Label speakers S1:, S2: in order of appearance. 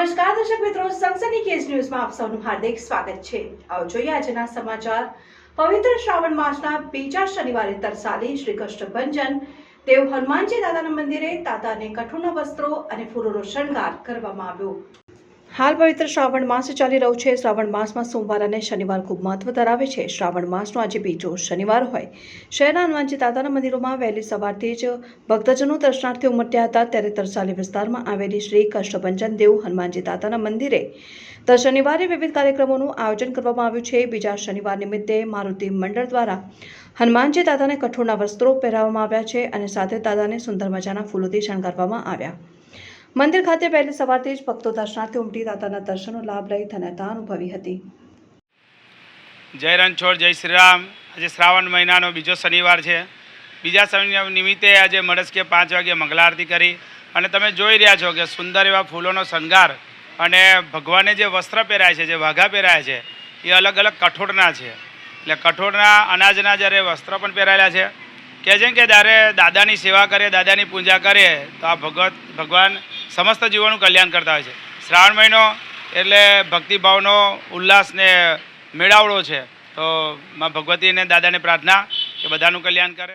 S1: નમસ્કાર દર્શક મિત્રો, સનસની કેસ ન્યૂઝમાં આપ સૌનું હાર્દિક સ્વાગત છે. આવો જોઈએ આજના સમાચાર. પવિત્ર શ્રાવણ માસના બીજા શનિવારે તરસાલી શ્રી કૃષ્ણ ભંજન દેવ હનુમાનજી દાદાના મંદિરે દાદાને કઠોળના વસ્ત્રો અને ફૂલોનો શણગાર કરવામાં આવ્યો. હાલ પવિત્ર શ્રાવણ માસ ચાલી રહ્યો છે. શ્રાવણ માસમાં સોમવાર અને શનિવાર ખૂબ મહત્વ ધરાવે છે. શ્રાવણ માસનો આજે બીજો શનિવાર હોય. શહેરના હનુમાનજી દાદાના મંદિરોમાં વહેલી સવારથી જ ભક્તજનો દર્શનાર્થે ઉમટ્યા હતા. ત્યારે તરસાલી વિસ્તારમાં આવેલી શ્રી કષ્ટભંજન દેવ હનુમાનજી દાદાના મંદિરે દર શનિવારે વિવિધ કાર્યક્રમોનું આયોજન કરવામાં આવ્યું છે. બીજા શનિવાર નિમિત્તે મારુતિ મંડળ દ્વારા હનુમાનજી દાદાને કઠોળના વસ્ત્રો પહેરાવવામાં આવ્યા છે અને સાથે દાદાને સુંદર મજાના ફૂલોથી શણગારવામાં આવ્યા. મંદિર ખાતે પહેલી સવારથી જ ભક્તો દર્શનાર્થે ઉમટી દાતાના દર્શનનો લાભ લઈ ધન્યતા અનુભવી હતી.
S2: જય રણછોડ, જય શ્રી રામ આજે શ્રાવણ મહિનાનો બીજો શનિવાર છે. બીજા શનિવાર નિમિત્તે આજે મળસ્કે પાંચ વાગે મંગલા આરતી કરી. અને તમે જોઈ રહ્યા છો કે સુંદર એવા ફૂલોનો શણગાર અને ભગવાને જે વસ્ત્ર પહેરાય છે, જે વાઘા પહેરાય છે, એ અલગ અલગ કઠોળના છે. એટલે કઠોળના અનાજના જ્યારે વસ્ત્ર પણ પહેરાયેલા છે કહે છે કે જ્યારે દાદાની સેવા કરીએ દાદાની પૂજા કરીએ તો આ ભગવત ભગવાન સમસ્ત જીવોનું કલ્યાણ કરતા હોય છે. શ્રાવણ મહિનો એટલે ભક્તિભાવનો ઉલ્લાસને મેળાવડો છે. તો માં ભગવતીને દાદાને પ્રાર્થના કે બધાનું કલ્યાણ કરે.